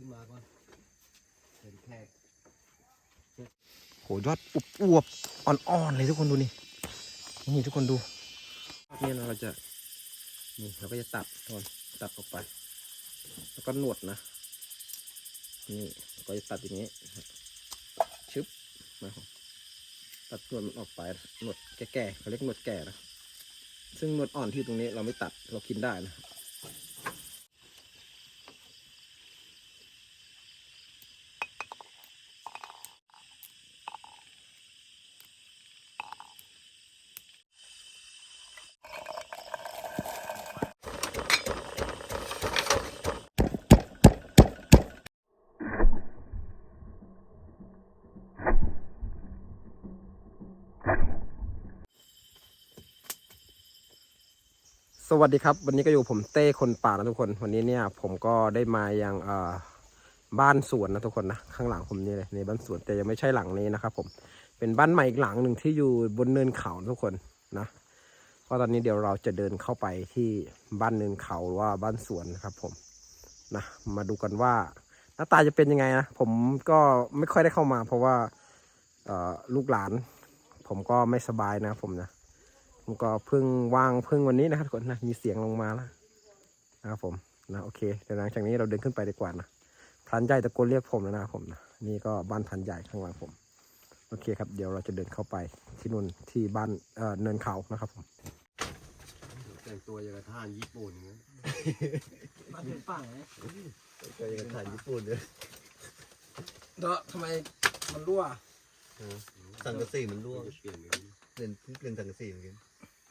ขึ้นมาก่อนเป็นแขกโหยอดอุบอวบอ่อนๆเลยทุกคนดูนี่นี่ทุกคนดูนี่เราจะนี่เราก็จะตัดทุกคนตัดออกไป แล้วก็หนวดนะนี่เราก็จะตัดอย่างนี้นะครับชึบนะครับตัดหนวดมันออกไปนะหนวดแก่ๆเขาเรียกหนวดแก่นะซึ่งหนวดอ่อนที่ตรงนี้เราไม่ตัดเรากินได้นะ สวัสดีครับ วันนี้ก็อยู่ผมเต้คนป่านะทุกคน วันนี้เนี่ยผมก็ได้มายังบ้านสวนนะทุกคนนะข้างหลังผมนี่เลยในบ้านสวนแต่ยังไม่ใช่หลังนี้นะครับผมเป็นบ้านใหม่อีกหลังหนึ่งที่อยู่บนเนินเขาทุกคนนะก็ตอนนี้เดี๋ยวเราจะเดินเข้าไปที่บ้านเนินเขาหรือว่าบ้านสวนนะครับผมนะมาดูกันว่าหน้าตาจะเป็นยังไงนะผมก็ไม่ค่อยได้เข้ามา เพราะว่าลูกหลาน ผมก็ไม่สบายนะผมนะ ผมก็เพิ่งว่างเพิ่งวันนี้นะครับทุกคนนะมีเสียงลงมาแล้วนะครับผมนะโอเคเดี๋ยวหลังจากนี้เราเดินขึ้นไปดีกว่านะพรานใหญ่ตะโกนเรียกผมแล้วนะครับผมนะนี่ก็บ้านพรานใหญ่ข้างหลังผม โอเคครับเดี๋ยวเราจะเดินเข้าไปที่นู่นที่บ้านเอ่อเนินเขานะครับผมแต่งตัวอย่างกับทหารญี่ปุ่นอย่างเงี้ยบ้านเป็นฝั่งตัวอย่างกับทหารญี่ปุ่นเลยเนาะทำไมมันรั่วสังกะสีมันร่วงจะเปลี่ยนกันเล่นเพิ่งเล่นสังกะสีเหมือนกัน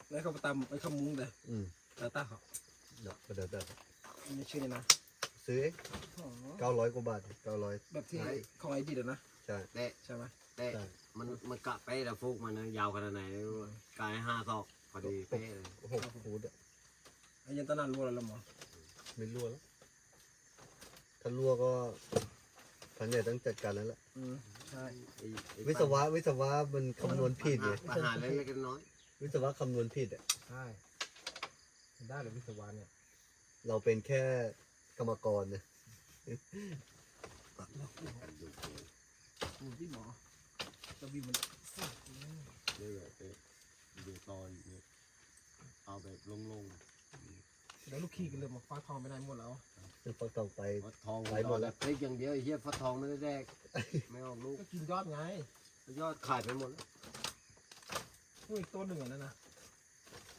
แล้วเขาไปตามไอ้ขมุ้งเลยอืมแล้วตาเขาเดี๋ยวเดี๋ยวเดี๋ยวไม่ชื่อนี่นะซื้อเองเก้าร้อยกว่าบาทเก้าร้อยแบบที่ของไอ้ดีเดนะ ใช่แต่ใช่ไหมแต่มันมันกะเป๊ะแต่ฟุกมันนะยาวขนาดไหนไม่รู้อะกายห้าศอกพอดีเป๊ะเลยหกฟูดอะไอ้ยันตะนานรั่วแล้วหมอไม่รั่วแล้ว ถ้ารั่วก็พันเนี่ยต้องจัดการแล้วล่ะอืมใช่ไอ้ไอ้วิศวะวิศวะมันคำนวณผิดไงปัญหาเล็กๆน้อย วิศวะคำนวณผิดอะ ใช่ได้เลยวิศวะเนี่ยเราเป็นแค่กรรมกรนะโอ้พี่หมอจะวิวมันๆนี่แหละเป๊ะดูตอนนี้เอาแบบโล่งแล้วลูกขี้กันเลยมาฟ้าทองไปไหนหมดแล้วซึ่งพอต่อไป ๆฟัดทองไหลหมดแล้ว พริกอย่างเดียวไอ้เหี้ยฟัดทองไม่ได้แดก ไม่ออกลูก ก็กินยอดไง ยอดขายไปหมดแล้วนู่น อีกตัวหนึ่งอะนั่นนะ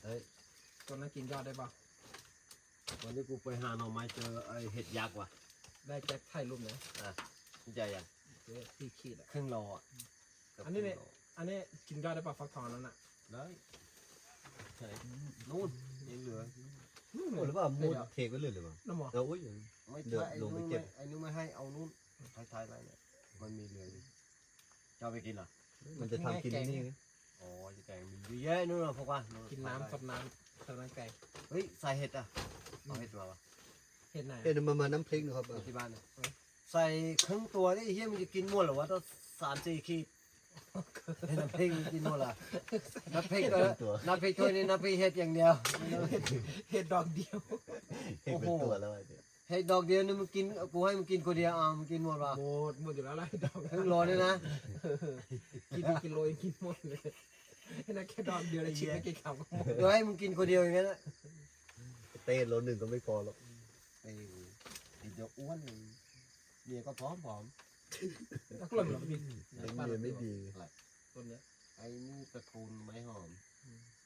เฮ้ยตัวนั้นกินยอดได้ปะวันนี้กูไปหาหน่อไม้เจอไอ้เห็ดยักษ์ว่ะได้แจ็คถ่ายรูปเนี่ยใหญ่ยังเจ๊สี่ขีดอะครึ่งโลอะกืบอันนี้เนี่ยครึ่งโลอันนี้กินยอดได้ปะฟักทองนั้นอะได้ใช่นู่นยังเหลือนู่นโอ้หรือว่ามูดเทก็เลยหรือเปล่าน้ำหมอเราอุ้ยไม่เหลือใช่ไอ้ลงไปนู้นเก็ไม่บไอ้นู้นไม่ให้เอานู้นท้ายๆไรเนี่ยมันมีเหลืออยู่จะเอาไปกินเหรอมันจะทำกินที่นี่ไง อ๋อจะแกงมีเยอะแยะนู่นน่ะพวกว่ากิกินน้ำสดน้ำสดน้ำไก่เฮ้ยใส่เห็ดอะเอาเห็ดมาวะเห็ดไหนเอ็นมามาน้ำพริกนะครับอยู่ที่บ้านเนี่ยใส่ครึ่งตัวนี่ไอ้เฮียมันจะกินหมดเหรอวะต้องสามสี่ขีดให้น้ำพริกมันกินหมดเหรอน้ำพริกก็น้ำพริกถ้วยนี้น้ำพริกเห็ดอย่างเดียว เห็ดดอกเดียวเห็นเป็นตัวแล้วไอ้เนี่ยเห็ดดอกเดียวนี่มึงกินกูให้มึงกินคนเดียวอะมึงกินหมดป่ะหมดหมดอยู่แล้วไรดอกครึ่งโลนี่นะกินเป็นกิโลยังกินหมดเลย ไอ้นั่นแค่ดอกเดียวเลยชิมไม่กี่คำก็หมดเดี๋ยวให้มึงกินคนเดียวอย่างนั้นนะเต้นโลหนึ่งก็ไม่พอหรอกไอ้ไอ้เดี๋ยวอ้วนเมียก็พร้อมผอมแล้วก็หล่นหรอพี่เด็กเรียนไม่ดีต้นเนี้ยไอ้นี่ตระกูลไม้หอม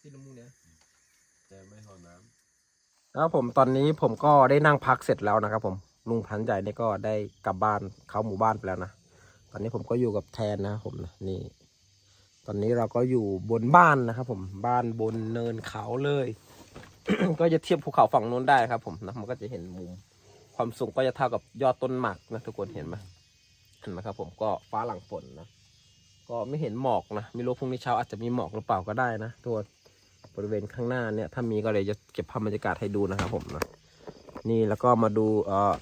ที่น้ำมูกเนี้ยแต่ไม่หอมน้ครับผมตอนนี้ผมก็ได้นั่งพักเสร็จแล้วนะครับผมลุงพันใหญ่นี่ก็ได้กลับบ้านเข้าหมู่บ้านไปแล้วนะตอนนี้ผมก็อยู่กับแทนนะครับผมนะนี่ ตอนนี้เราก็อยู่บนบ้านนะครับ ผมบ้านบนเนินเขาเลย ก็จะเทียบภูเขาฝั่งนู้นได้ครับ ผมนะมันก็จะเห็นมุม ความสูงก็จะเท่ากับยอดต้นหมากนะทุกคนเห็นไหมเห็นไหมครับ ผมก็ฟ้าหลังฝนนะก็ไม่เห็นหมอกนะไม่รู้พรุ่งนี้เช้าอาจจะมีหมอกหรือเปล่าก็ได้นะทุกคนบริเวณข้างหน้าเนี่ย ถ้ามีก็เลยจะเก็บภาพบรรยากาศให้ดูนะครับ ผมนะนี่แล้วก็มาดูเอ่อ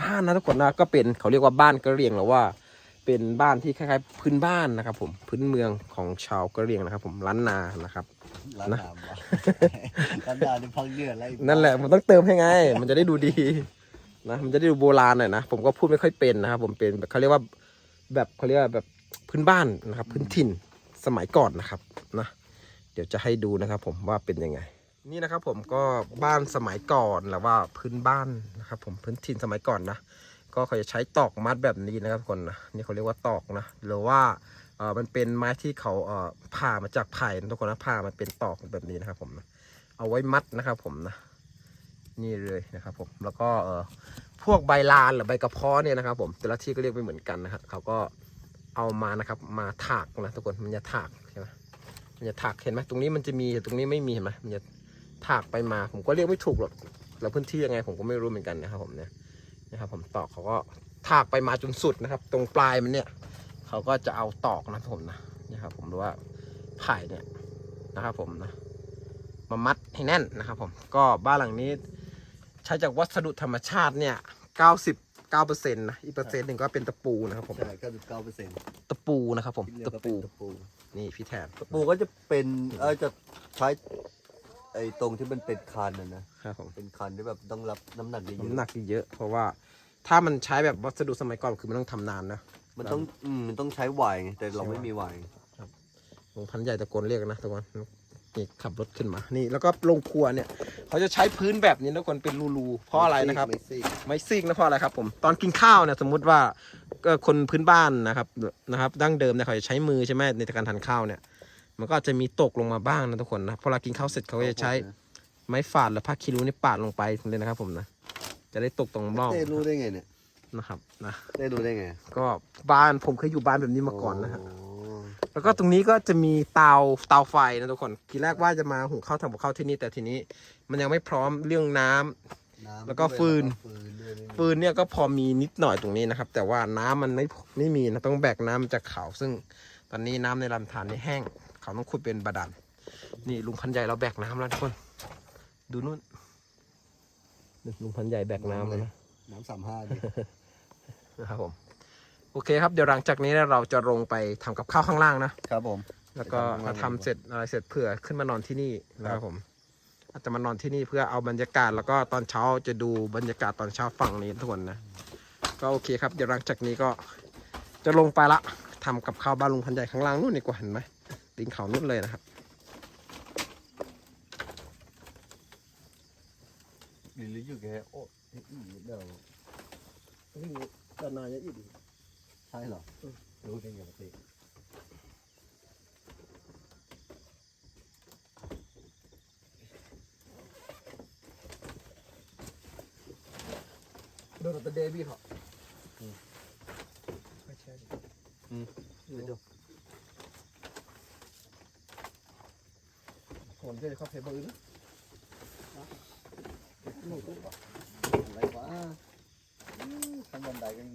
บ้านนะทุกคนนะก็เป็นเขาเรียกว่าบ้านกระเรียงหรือว่า เป็นบ้านที่คล้ายๆพื้นบ้านนะครับผมพื้นเมืองของชาวกะเหรี่ยงนะครับ ผมล้านนานะครับ ร้านน้ำวะร้านน้ำในพังเดือดอะไรนั่นแหละผมต้องเติมให้ไง มันจะได้ดูดีนะมันจะได้ดูโบราณหน่อยนะผมก็พูดไม่ค่อยเป็นนะครับ ผมเป็นแบบเขาเรียกว่าแบบเขาเรียกว่าแบบพื้นบ้านนะครับ พื้นถิ่นสมัยก่อนนะครับนะเดี๋ยวจะให้ดูนะครับ ผมว่าเป็นยังไง นี่นะครับ ผมก็บ้านสมัยก่อนหรือว่าพื้นบ้านนะครับ ผมพื้นถิ่นสมัยก่อนนะ ก็เขาจะใช้ตอกมัดแบบนี้นะครับทุกคนนะนี่เขาเรียกว่าตอกนะหรือว่าเออมันเป็นไม้ที่เขาเออผ่ามาจากไผ่นะทุกคนนะผ่ามาเป็นตอกแบบนี้นะครับผมนะเอาไว้มัดนะครับผมนะนี่เลยนะครับผมแล้วก็เออพวกใบลานหรือใบกระเพาะเนี่ยนะครับผมแต่ละที่ก็เรียกไม่เหมือนกันนะครับเขาก็เอามานะครับมาถากนะทุกคนมันจะถากใช่ไหมมันจะถากเห็นไหมตรงนี้มันจะมีแต่ตรงนี้ไม่มีเห็นไหมมันจะถากไปมาผมก็เรียกไม่ถูกหรอกแล้วพื้นที่ยังไงผมก็ไม่รู้เหมือนกันนะครับผมเนี่ย นะครับผมตอกเขาก็ถากไปมาจนสุดนะครับ ตรงปลายมันเนี่ยเขาก็จะเอาตอกนะผมนะนี่ครับผมดูว่าไผ่เนี่ยนะครับผมนะมามัดให้แน่นนะครับผมก็บ้านหลังนี้ใช้จากวัสดุธรรมชาติเนี่ย99%นะอีกเปอร์เซ็นต์หนึ่งก็เป็นตะปูนะครับผมใช่เก้าสิบเก้าเปอร์เซ็นต์ตะปูนะครับผมที่เรียกตะว่าเป็ปูนตะปูนี่พี่แทนตะปูก็จะเป็นเออจะใช้ ไอ้ตรงที่มันเป็นคันนะนะครับผมเป็นคันที่แบบต้องรับน้ำหนักเยอะน้ำหนักเยอะ เพราะว่าถ้ามันใช้แบบวัสดุสมัยก่อนคือมันต้องทำนานนะๆมันต้องอืมมันต้องใช้ไวน์ไงแต่เราไม่มีไวน์ลุงพันใหญ่ตะโกนเรียกนะทุกคนนี่ขับรถขึ้นมานี่แล้วก็ลงครัวเนี่ยเขาจะใช้พื้นแบบนี้ทุกคนเป็นรูๆเพราะอะไรนะครับ ไม่ซีกไม่ซิกนะเพราะอะไรครับผมตอนกินข้าวเนี่ยสมมุติว่าก็คนพื้นบ้านนะครับนะครับดั้งเดิมเนี่ยเขาจะใช้มือใช่ไหมในการทานข้าวเนี่ย มันก็อาจจะมีตกลงมาบ้างนะทุกคนนะพอเรากินข้าวเสร็จเขาก็จะใช้ไม้ฝาดหรือผ้าคีริ้วนี่ปาดลงไปเลยนะครับ ผมนะจะได้ตกตรงร่องได้รู้ได้ไงเนี่ยนะครับนะได้รู้ได้ไง ก็บ้านผมเคยอยู่บ้านแบบนี้มาก่อนนะฮะโอ้แล้วก็ตรงนี้ก็จะมีเตาเตาไฟนะทุกคนทีแรกว่าจะมาหุงข้าวทำกับข้าวที่นี่แต่ทีนี้ มันยังไม่พร้อมเรื่องน้ำน้ำแล้วก็ฟืนฟืนด้วยไม่มีฟืนเนี่ยก็พอมีนิดหน่อยตรงนี้นะครับ แต่ว่าน้ำมันไม่ไม่มีนะต้องแบกน้ำมาจากเขาซึ่งตอนนี้น้ำในลำธารนี่แห้ง เขาต้องขุดเป็นบาดาลนี่ลุงพันใหญ่เราแบกน้ำแล้วทุกคน ดูนู่นนี่ลุงพันใหญ่แบกน้ำแล้วนะน้ำสามห้าดินะครับผมโอเคครับเดี๋ยวหลังจากนี้เราจะลงไปทำกับข้าวข้างล่างนะครับผม แล้วก็มาทำเสร็จอะไรเสร็จเผื่อขึ้นมานอนที่นี่นะครับผมอาจจะมานอนที่นี่เพื่อเอาบรรยากาศแล้วก็ตอนเช้าจะดูบรรยากาศตอนเช้าฝั่งนี้ทุกคนนะก็โอเคครับเดี๋ยวหลังจากนี้ก็จะลงไปละทำกับข้าวบ้านลุงพันใหญ่ข้างล่างนู่นดีกว่าเห็นไหม ติงเขานู่นเลยนะครับหรืออยู่แค่โอ้ยอีเดี๋ยวตอนนานยังอีกใช่เหรอรู้ได้ไงปกติโดนตะเดบี้เขาไม่ใช่อืมไปดูผมจะเข้าเพเบอร์นะอะไรวะอืมขั้นบันไดก็ยัง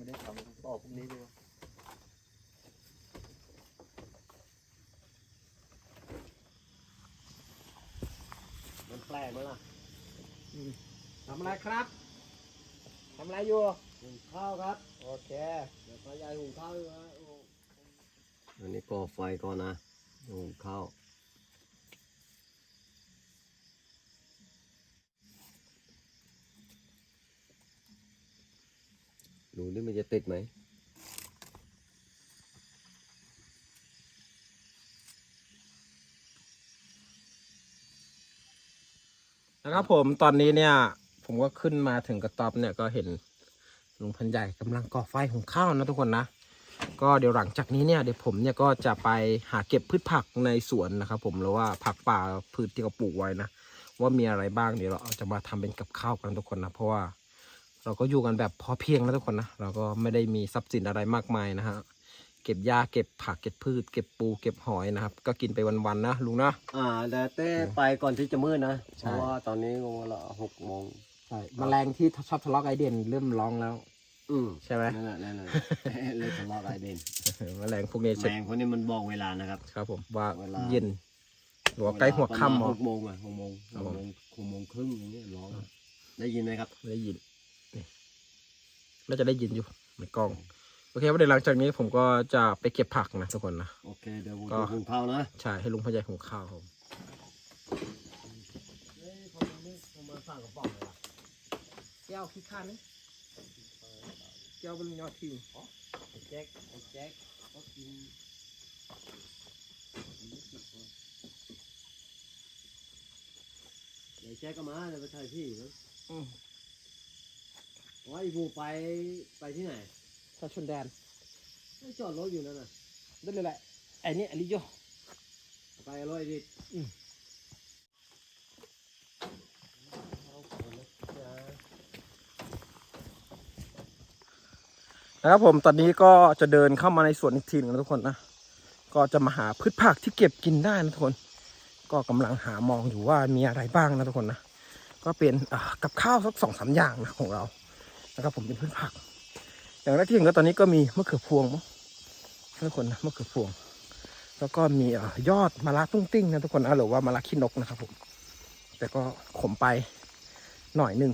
ไม่ได้ทำต่อพวกนี้ด้วยมันแปลกไหมล่ะทำอะไรครับทำอะไรอยู่หุงข้าวครับ โอเค เดี๋ยวพ่อยายหุงข้าวอยู่นะโอ้อันนี้ก่อไฟก่อนนะหุงข้าว ดูนี่มันจะติดไหมนะครับผมตอนนี้เนี่ย ผมก็ขึ้นมาถึงกระต๊อบเนี่ยก็เห็นลุงพันใหญ่กำลังก่อไฟหุงข้าวนะทุกคนนะ ก็เดี๋ยวหลังจากนี้เนี่ยเดี๋ยวผมเนี่ยก็จะไปหาเก็บพืชผักในสวนนะครับผมหรือว่าผักป่าพืชที่เขาปลูกไว้นะ ว่ามีอะไรบ้างเดี๋ยวเราจะมาทำเป็นกับข้าวกันทุกคนนะเพราะว่า เราก็อยู่กันแบบพอเพียงนะทุกคนนะ เราก็ไม่ได้มีทรัพย์สินอะไรมากมายนะฮะ เก็บหญ้าเก็บผักเก็บพืช เก็บปูเก็บหอยนะครับ ก็กินไปวันๆนะลุงนะ อ่าแต่เต้ไปก่อนที่จะมืดนะใช่เพราะว่าตอนนี้งงละหกโมงใช่แมลงที่ชอบทะเลาะกับไอเด่นเริ่มร้องแล้วอืมใช่ไหมนั่นแหละนั่นแหละ เลยทะเลาะกับไอเดนแมลงพวกนี้แมจะงคนนี้มันบอกเวลานะครับ ครับผมว่าเวลา เย็นหรือว่าใกล้หัวค่ำหเหรอกโมงอะหกโมงครัหบกผมโมงหกโมงครึ่งอย่างเงี้ยร้องได้ยินไหมครับ ได้ยินนี่ น่าจะได้ยินอยู่ในกล้อง โอเคว่าเดี๋ยวหลังจากนี้ผมก็จะไปเก็บผักนะทุกคนนะ โอเค เดี๋ยวผมก็ดูหุงข้าวนะใช่ให้ลุงพยายของข้าวครับเฮ้ยผมมาสั่งกระป๋องเลยล่ะแก้วขี้ข้านนี่เจ้าบนยอดทิ้งไอ้แจ็คไอ้แจ็คก็กินไอ้แจ็คก็มาเลยไปถ่ายพี่มั้งอืม ว่าไอ้บูไปไปที่ไหนถ้าชนแดนไม่จอดรถอยู่นั่นน่ะได้เลยแหละไอ้นี่อลิโย ไปอร่อยดิอืม เอาของนะจ๊ะนะครับผมตอนนี้ก็จะเดินเข้ามาในสวนอีกทีหนึงนะทุกคนนะก็จะมาหาพืชผักที่เก็บกินได้นะทุกคน ก็กำลังหามองอยู่ว่ามีอะไรบ้างนะทุกคนนะก็เป็นอ่ากับข้าวสักสองสามอย่างนะของเรา นะครับผมเป็นพืชผัก อย่างแรกที่เห็นก็ตอนนี้ก็มีมะเขือพวงมั้งนะทุกคนนะมะเขือพวง แล้วก็มีอยอดมะระตุ้งติ้งนะทุกคนนะหรือว่ามะระขี้นกนะครับผม แต่ก็ขมไปหน่อยหนึ่ง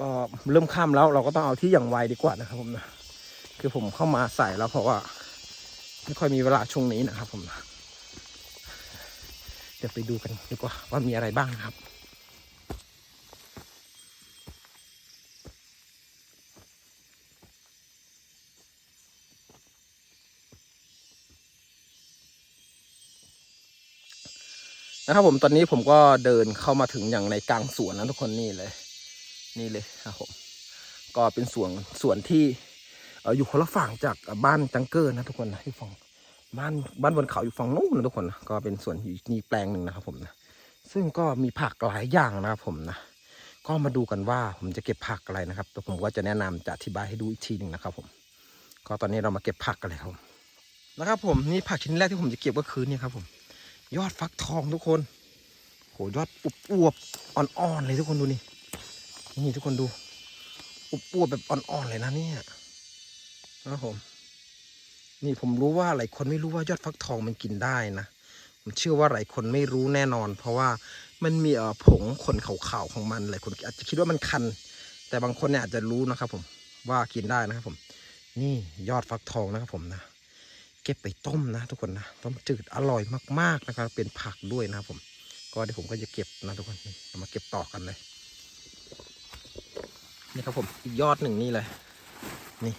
ก็เริ่มค่ำแล้วเราก็ต้องเอาที่อย่างไวดีกว่านะครับผมนะคือผมเข้ามาใส่แล้วเพราะว่าไม่ค่อยมีเวลาช่วงนี้นะครับผมนะเดี๋ยวไปดูกันดีกว่าว่ามีอะไรบ้างนะครับ นะครับผมตอนนี้ผมก็เดินเข้ามาถึงอย่างในกลางสวนนะทุกคนนี่เลย นี่เลยครับผมก็เป็นสวนสวนที่อยู่คนละฝั่งจากบ้านจังเกอร์นะทุกคนนะที่ฝั่งบ้านบ้านบนเขาอยู่ฝั่งนู้นนะทุกคนนะก็เป็นสวนอยู่นี่แปลงหนึ่งนะครับผมนะซึ่งก็มีผักหลายอย่างนะครับผมนะก็มาดูกันว่าผมจะเก็บผักอะไรนะครับแต่ผมก็จะแนะนำจะอธิบายให้ดูอีกทีหนึ่งนะครับ ผม ก็ตอนนี้เรามาเก็บผักกันเลยครับนะครับผมนี่ผักชนิดแรกที่ผมจะเก็บก็คือเนี่ยครับผม ยอดฟักทองทุกคน โหยอดอุบอวบๆอ่อนๆเลยทุกคนดูนี่ นี่ทุกคนดู อุบอวบแบบอ่อนๆเลยนะเนี่ยนะครับผม นี่ผมรู้ว่าหลายคนไม่รู้ว่ายอดฟักทองมันกินได้นะ ผมเชื่อว่าหลายคนไม่รู้แน่นอน เพราะว่ามันมีเอ่อผงขนขาวๆของมันหลายคนอาจจะคิดว่ามันคัน แต่บางคนเนี่ยอาจจะรู้นะครับผมว่ากินได้นะครับผม นี่ยอดฟักทองนะครับผมนะ เก็บไปต้มนะทุกคนนะต้มจืดอร่อยมากๆนะครับ เป็นผักด้วยนะครับผม ก็เดี๋ยวผมก็จะเก็บนะทุกคนนี่เอามาเก็บต่อกันเลย นี่ครับผมอีกยอดหนึ่งนี่เลย นี่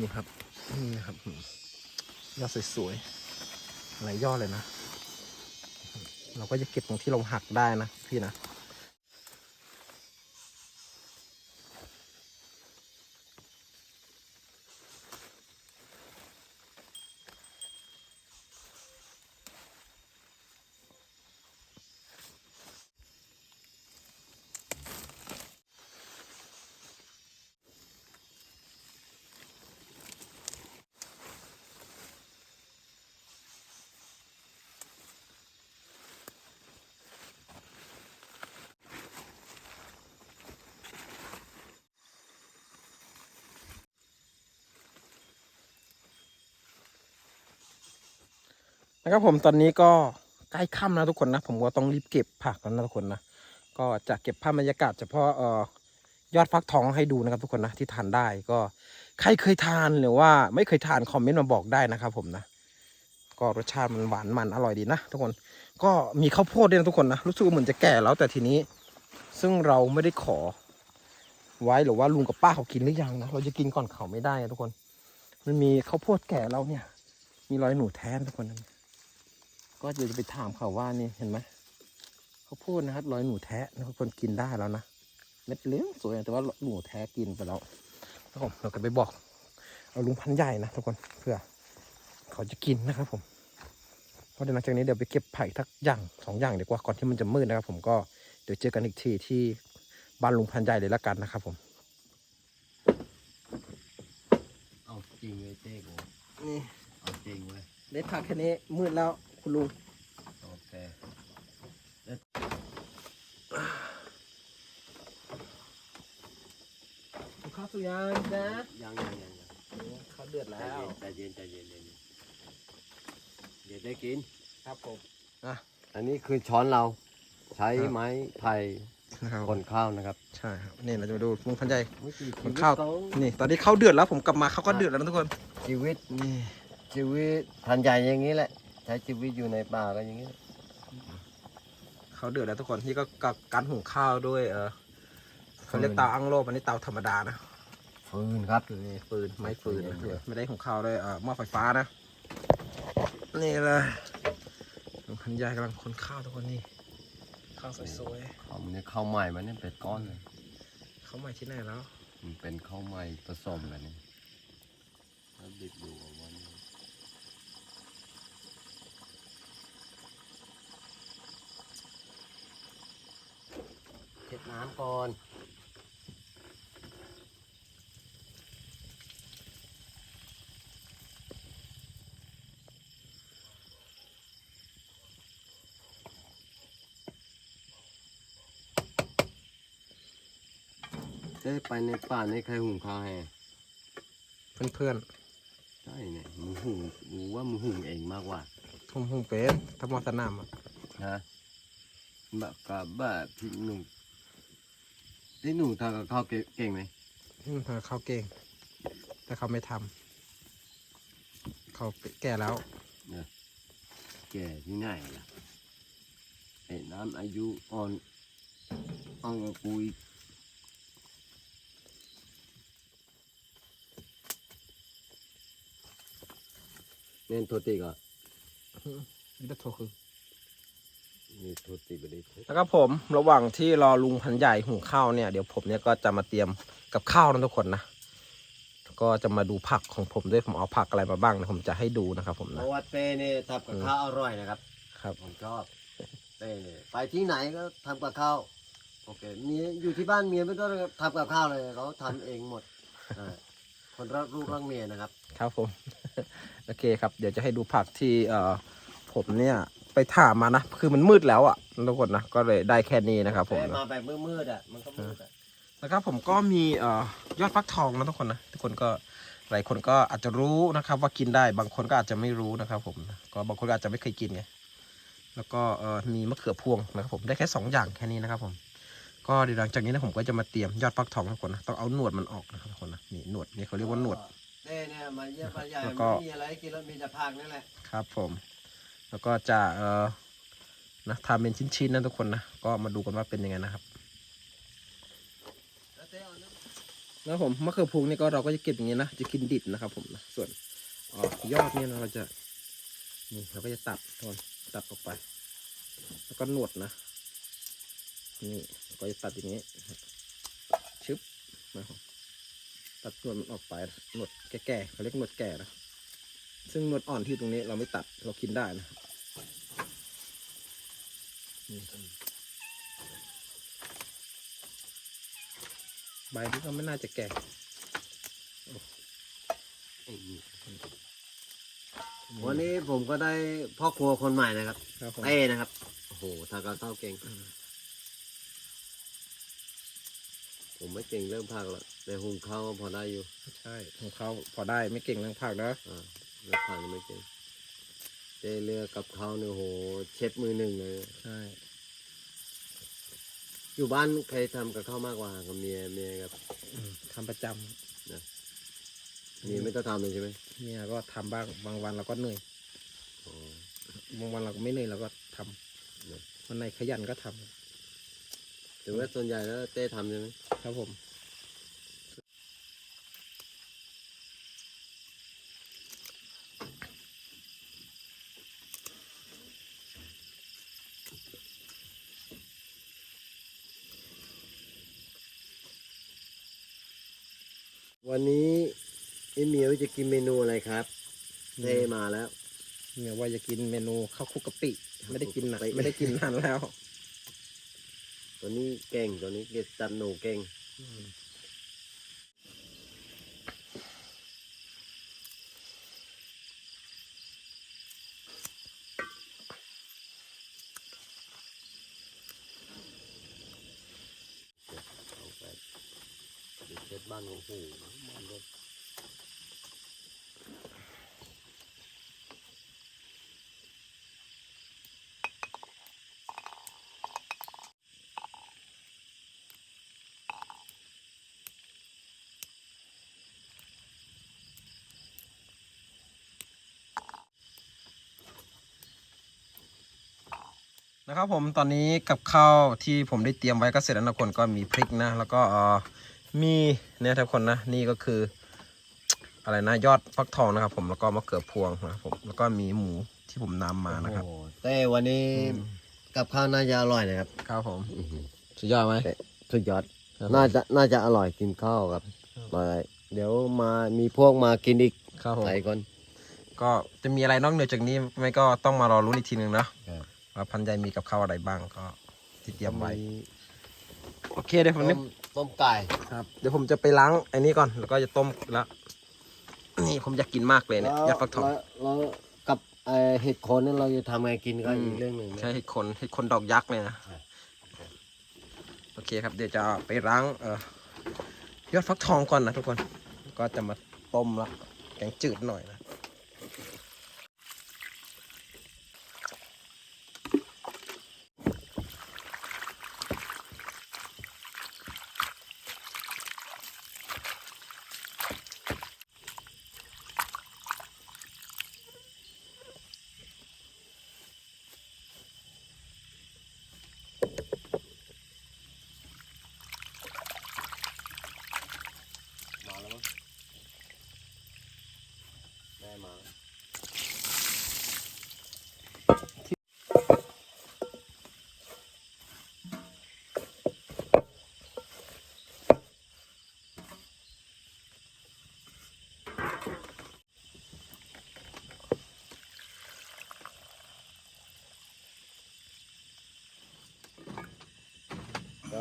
นี่ครับนี่นะครับยอดสวยๆหลายยอดเลยนะ เราก็จะเก็บตรงที่เราหักได้นะพี่นะ นะครับผมตอนนี้ก็ใกล้ค่ำนะทุกคนนะ ผมก็ต้องรีบเก็บผักแล้วนะทุกคนนะ ก็จะเก็บภาพบรรยากาศเฉพาะเอ่อยอดฟักทองให้ดูนะครับทุกคนนะที่ทานได้ก็ใครเคยทานหรือว่าไม่เคยทานคอมเมนต์มาบอกได้นะครับผมนะ ก็รสชาติมันหวานมันอร่อยดีนะทุกคนก็มีข้าวโพดด้วยนะทุกคนนะรู้สึกเหมือนจะแก่แล้วแต่ทีนี้ ซึ่งเราไม่ได้ขอ ไว้หรือว่าลุงกับป้าเขากินหรือยังนะเราจะกินก่อนเขาไม่ได้นะทุกคน มันมีข้าวโพดแก่แล้วเนี่ย มีรอยหนูแท้นทุกคนนะ ก็เดี๋ยวจะไปถามเขาว่านี่เห็นไหมข้าวโพดนะครับรอยหนูแท้นะทุกคนกินได้แล้วนะเม็ดเหลี้ยงสวยแต่ว่าหนูแท้กินไปแล้วนะครับผมเราก็ไปบอกเอาลุงพันใหญ่นะทุกคนเพื่อ เขาจะกินนะครับผมเพราะเดี๋ยวหลังจากนี้เดี๋ยวไปเก็บไผ่ทักอย่างสองอย่างดีกว่าก่อนที่มันจะมืดนะครับ ผมก็เดี๋ยวเจอกันอีกทีที่บ้านลุงพันใหญ่เลยละกันนะครับ ผมเอาจริงเลยเจ๊กูนี่เอาจริงเลยได้ผักแค่นี้มืดแล้ว คุณลุงโอเคข้าวสุยานนะยังยังยังยังข้าวเดือดใจแล้วเย็นใจเย็นใจเย็นใจเย็นเดี๋ยวได้กินครับผมอันนี้คือช้อนเราใช้ครับไม้ไผ่นะครับคนข้าวนะครับ ใช่ครับนี่เราจะมาดูลุงพันใหญ่วิถีคชีนวิตข้าวเขานี่ ตอนนี้ข้าวเดือดแล้วผมกลับมาข้าวก็เดือดแล้วนะทุกคนชีวิตนี่ชีวิตพันใหญ่อย่างนี้แหละ ใช้ชีวิตอยู่ในป่าก็อย่างนี้ข้าวเดือดแล้วทุกคนนี่ก็กับการหุงข้าวด้วย เออเขาเรียกเตาอังโลอันนี้เตาธรรมดานะฟืนครับนี่ฟืนไม้ฟืนนะไม่ได้ของข้าวด้วยเอ่อหม้อไฟฟ้านะนี่เลยลุงพันยายกำลังคนข้าวทุกคนนี่ข้าวสวยข้าวมันเนี่ยข้าวใหม่มันเนี่ยเป็นก้อนเลยๆเขาใหม่ที่ไหนแล้ว มันเป็นข้าวใหม่ผสมกันนี่แล้วดิบอยู่กับวัน นี้เช็ดน้ำก่อนเจ๊ไปในป่าในใครหุงข้าวให้เพื่อนใช่เนี่ยมึงหุงมึงว่ามึงหุงเองมากกว่าๆทุ่มหุ่งเป็นทำมอสนามอะฮะแบบกับแบบพี่หนุ่ม พี่หนุ่มทำกับข้าวเก่งเก่งไหมอืมเขาเก่ง แต่เขาไม่ทำเขาแก่แล้ว แก่ที่ไหนล่ะไอ้น้ำอายุอ่อนอ่อนกว่ากูอีกเน่นโทษตีก็นี่ก็โทรคือนี่โทษตีไปได้ แล้วก็ผมระหว่างที่รอลุงพันใหญ่หุงข้าวเนี่ยเดี๋ยวผมเนี่ยก็จะมาเตรียมกับข้าวนะทุกคนนะก็จะมาดูผักของผมด้วยผมเอาผักอะไรมาบ้างนะผมจะให้ดูนะครับผมเพนะราะว่าเต้เนี่ยทำกับข้าวอร่อยนะครับ ครับผมชอบเต้เนี่ยไปที่ไหนก็ทำกับข้าวโอเคเมียอยู่ที่บ้านเมียไม่ต้องทำกับข้าวเลยเขาทำเองหมดอ่าคนรักลูกรักเมียนะครับ ครับผม โอเคครับ เดี๋ยวจะให้ดูผักที่เอ่อผมเนี่ย ไปถามมานะ คือมันมืดแล้วอะ่ะทุกคนนะ ก็เลยได้แค่นี้นะครับผมแต่นะมาแบบมืดๆอะ มันก็มืดอะแล้วก็ผมก็มีเอ่อยอดฟักทองนะทุกคนนะ ทุกคนก็หลายคนก็อาจจะรู้นะครับ ว่ากินได้ บางคนก็อาจจะไม่รู้นะครับ ผมนะก็บางคนก็อาจจะไม่เคยกินไง แล้วก็เอ่อมีมะเขือพวงนะครับผม ได้แค่สองอย่างแค่นี้นะครับผม ก็เดี๋ยวหลังจากนี้นะผมก็จะมาเตรียมยอดฟักทองนะทุกคนนะ ต้องเอาหนวดมันออกนะครับทุกคนนะ นี่หนวดนี่เขาเรียกว่าหนวดเต้เนี่ยมาเยี่ยมป้าใหญ่แล้วก็ไม่มีอะไรให้กินแล้วมีแต่ผักนั่นแหละ ครับผม แล้วก็จะเอ่อนะทำเป็นชิ้นๆนะทุกคนนะ ก็มาดูกันว่าเป็นยังไงนะครับแล้วเต้เอาน้ำแล้วผมมะเขือพวงนี่ก็เราก็จะเก็บอย่างนี้นะ จะกินดิบนะครับ ผมนะ ส่วนออยอดเนี่ยเราจะนี่เราก็จะตัดตอนตัดออกไป แล้วก็หนวดนะ นี่ก็จะตัดอย่างนี้ชึบนะครับตัดหนวดมันออกไปหนวดแก่ๆเขาเรียกหนวดแก่นะ ซึ่งหนวดอ่อนที่ตรงนี้เราไม่ตัดเรากินได้นะนี่ใบนี้ก็ไม่น่าจะแก่ไอ้นี่วันนี้ผมก็ได้พ่อครัวคนใหม่นะครับครับผมเต้นะครับ โอ้โหทำกับข้าวเก่ง ผมไม่เก่งเรื่องผักหรอกแต่หุงข้าวก็พอได้อยู่ ใช่ของเขาพอได้ไม่เก่งเรื่องผักนะอ่า เรื่องผักนี่ไม่เก่งเต้เลือกกับข้าวเนี่ยโอ้โห เช็ดมือหนึ่งเลย ใช่ อยู่บ้านใครทำกับข้าวมากกว่ากับเมียเมียกับอืมทำประจำเมียไม่ต้องทำเลยใช่ไหมเมียก็ทำบ้างบางวันเราก็เหนื่อยอ๋อ บางวันเราก็ไม่เหนื่อยเราก็ทำเนอะวันไหนขยันก็ทำถือว่าส่วนใหญ่แล้วเต้ทำใช่ไหมครับผม วันนี้ไอ้เมียจะกินเมนูอะไรครับเต้มาแล้วเมียว่าจะกินเมนูข้าวคลุกกะปิ ไม่ได้กินนะข้าวคลุกกะปิไม่ได้กินนานแล้ว ตัวนี้เก่งตัวนี้เก็บจันหนูเก่ง นะครับผมตอนนี้กับข้าวที่ผมได้เตรียมไว้ก็เสร็จแล้วนะทุกคนก็มีพริกนะ แล้วก็เอ่อมีเนี่ยทุกคนนะนี่ก็คือ อะไรนะยอดฟักทองนะครับ ผมแล้วก็มะเขือพวงนะครับผมแล้วก็มีหมูที่ผมนำมานะครับโอ้โหเต้วันนี้กับข้าวน่าจะอร่อยนะครับครับผมสุดยอดไหมสุดยอดครับน่าจะน่าจะอร่อยกินข้าวครับมาเดี๋ยวมามีพวกมากินอีกครับผมหลายคนก็จะมีอะไรนอกเหนือจากนี้ไม่ก็ต้องมารอรู้นอีกทีหนึ่งนะครับ ว่าพันใหญ่มีกับข้าวอะไรบ้างก็ที่เตรียมไว้ โอเคเดี๋ยวผมต้นี่มต้มไก่ ครับ เดี๋ยวผมจะไปล้างไอ้นี้ก่อนแล้วก็จะต้มแล้วนี่ผมอยากกินมากเลยเนี่ยยอดฟักทองแล้วแล้วกับเอ่อเห็ดโคนนี่เราจะทำไงกินก็อืมอีกเรื่องหนึ่งนะ ใช่เห็ดคนเห็ดคนดอกยักษ์เลยนะโอเคครับ เดี๋ยวจะไปล้างเอ่อยอดฟักทองก่อนนะทุกคน ก็จะมาต้มละแกงจืดหน่อยนะ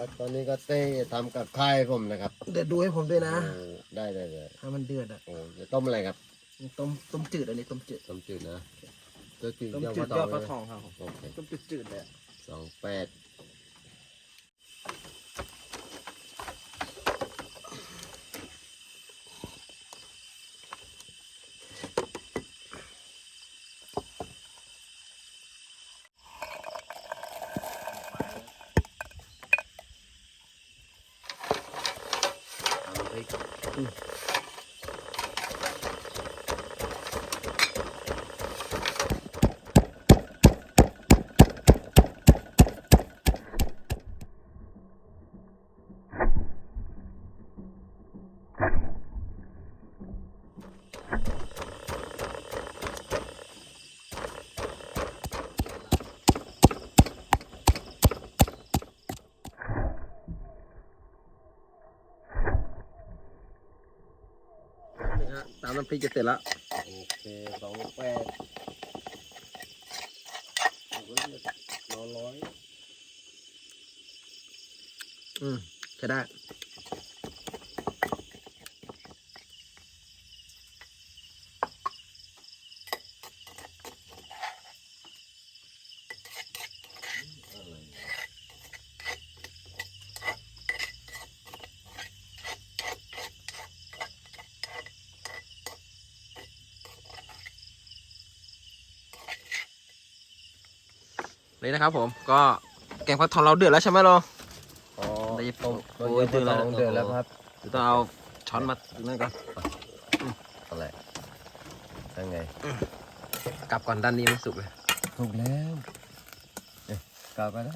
ก็ตอนนี้ก็เต้ทำกับข้าวให้ผมนะครับเดี๋ยวดูให้ผมด้วยนะโอ้ได้ได้เลยถ้ามันเดือดอะโอ้จะต้มอะไรครับต้มต้มจืดอันนี้ต้มจืดต้มจืดนะต้มจืดต้มยอดจืฟัดกทยอองดฟักทองครับผมโอเคต้มจืดจืดเลยสองแปดเอาพริ ก นี่ฮะ ตามน้ำพริกจะเสร็จละโอเคสองแปดร้อยร้อยอืมใช้ได้ นี่นะครับผมก็แกงฟักทองเราเดือดแล้วใช่ไหมเราอ๋อได้ต้มโอ้โอ้ยยตื่เดืนอดแล้วแล้วเดือดแล้วครับเดี๋ยวต้องเอาช้อนมานั่นก่อนอะไรยังไงกลับก่อนด้านนี้มันสุกเลยถูกแล้วเอ๊ะกลับไปได้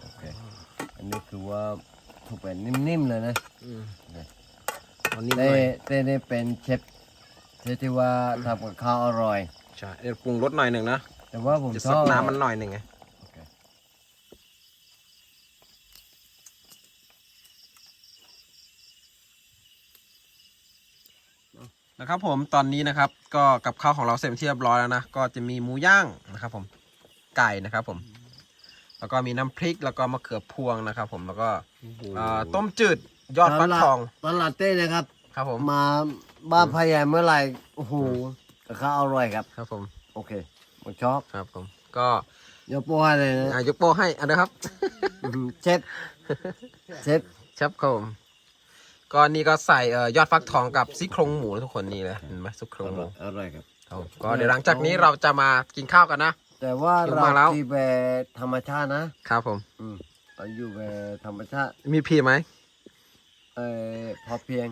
โอเคอันนี้คือว่าถูกแบบนิ่มๆเลยนะอืมโอเคเอานิ่มหเต้น่อยเต้นี่เป็นเชฟเชฟที่ว่าทำกับข้าวอร่อยใช่เดี๋ยวปรุงรสหน่อยหนึ่งนะ แต่ว่าผมจะชซดอบน้ำมันหน่อยหนึ่งไงโอเคนะครับผมตอนนี้นะครับก็กับข้าวของเราเสร็จเป็นที่เรียบร้อยแล้วนะก็จะมีหมูย่างนะครับ ผมไก่นะครับผม แล้วก็มีน้ำพริกแล้วก็มะเขือพวงนะครับ ผมแล้วก็เอ่อต้มจืดยอดฟักทองตลาดเต้นะครับ ครับผมมาบ้านพายายเมื่อไหร่โอ้โหกับข้าวอร่อยครับ ครับผม โอเค ผมชอบครับผมก็ยกโป้ให้เลยนะอะยกโป้ให้อันนะครับอื้อหือเชฟเชฟครับผมก็นี่ก็ใส่เอ่อยอดฟักทองกับซี่โครงหมูนะทุกคนนี่เลยเห็นไหมซี่โครองหร่มูอยอร่อยครับครับผมก็เดี๋ยวหลังจากนี้เราจะมากินข้าวกันนะ แต่ว่าถึงเรามาแล้ว ที่แบบธรรมชาตินะครับผม อืมเราอยู่แบบธรรมชาติ มีพีไหม เออพอเพียง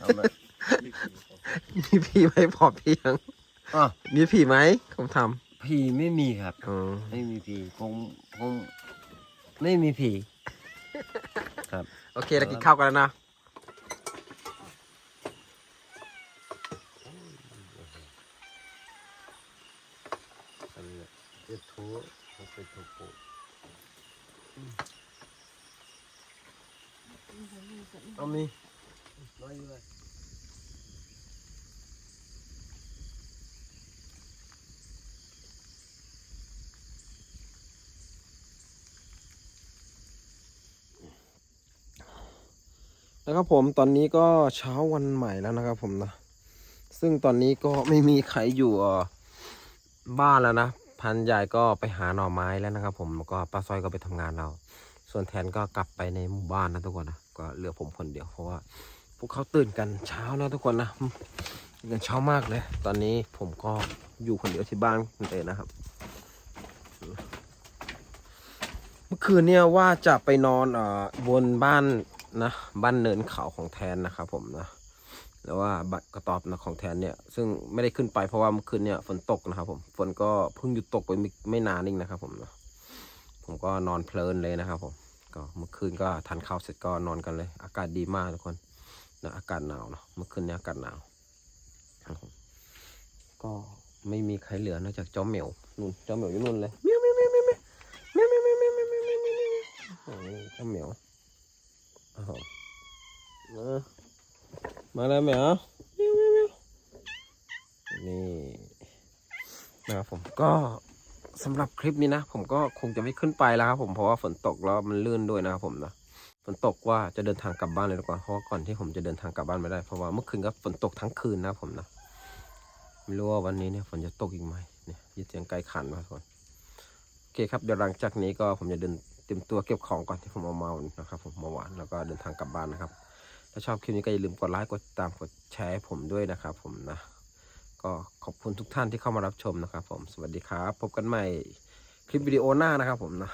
เอามา มีพีไหมพอเพียง อ๋อมีผีไหมผมทำเพผีไม่มีครับอืมไม่มีผีคงคงไม่มีผี ครับ โอเคเรากินข้าวกันแล้วนะอันนี้เอ็ดทูมันเป็นทูโปเอามีน้อยอยู่เลย นะครับผมตอนนี้ก็เช้าวันใหม่แล้วนะครับผมนะ ซึ่งตอนนี้ก็ไม่มีใครอยู่บ้านแล้วนะ พันใหญ่ก็ไปหาหน่อไม้แล้วนะครับ ผมแล้วก็ป้าสร้อยก็ไปทำงานเรา ส่วนแทนก็กลับไปในหมู่บ้านนะทุกคนนะก็เหลือผมคนเดียวเพราะว่าพวกเขาตื่นกันเช้านะทุกคนนะตื่นกันเช้ามากเลย ตอนนี้ผมก็อยู่คนเดียวที่บ้านนเดียนะครับ เมื่อคืนเนี่ยว่าจะไปนอนอ่อบนบ้าน นะบ้านเนินเขาของแทนนะครับผมนะแล้วว่าบัตรกระตอบนะของแทนเนี่ย ซึ่งไม่ได้ขึ้นไปเพราะว่าเมื่อคืนเนี่ยฝนตกนะครับผมฝนก็เพิ่งหยุดตกไปไม่ไมนานเองนะครับผมนะผมก็นอนเพลินเลยนะครับผมก็เมื่อคืนก็ทานข้าวเสร็จก็นอนกันเลย อากาศดีมากทุกคนนะอากาศหนาวเนาะเมื่อคืนเนี่ยอากาศหนาวก็ไม่มีใครเหลือนอกจากเจ้าเหมียวนู่นเจ้าเหมียวอยู่นู่นเลยเมียวเมียวเมียวเมียวเมียวเมียวเมียวเมียวเมียวเมียวเมียวเมียวเมียวเมียวโอ้ยเจ้าเหมียวอ้าว มามาแล้วเหมียวเมียวนี่นะผมก็สำหรับคลิปนี้นะ ผมก็คงจะไม่ขึ้นไปแล้วครับผมเพราะว่าฝนตกแล้วมันลื่นด้วยนะครับผมนะฝนตกว่าจะเดินทางกลับบ้านเลยดีกว่าเพราะว่าก่อนที่ผมจะเดินทางกลับบ้านไม่ได้เพราะว่าเมื่อคืนก็ฝนตกทั้งคืนนะผมนะไม่รู้ว่าวันนี้เนี่ยฝนจะตกอีกไหมเนี่ยยินเสียงไกลขันมาทุกคนโอเคครับเดี๋ยวหลังจากนี้ก็ผมจะเดิน เตรียมตัวเก็บของก่อนที่ผมเอามานะครับผมเมื่อวานแล้วก็เดินทางกลับบ้านนะครับ ถ้าชอบคลิปนี้ก็อย่าลืมกดไลค์กดติดตามกดแชร์ผมด้วยนะครับ ผมนะก็ขอบคุณทุกท่านที่เข้ามารับชมนะครับ ผมสวัสดีครับพบกันใหม่คลิปวิดีโอหน้านะครับ ผมนะ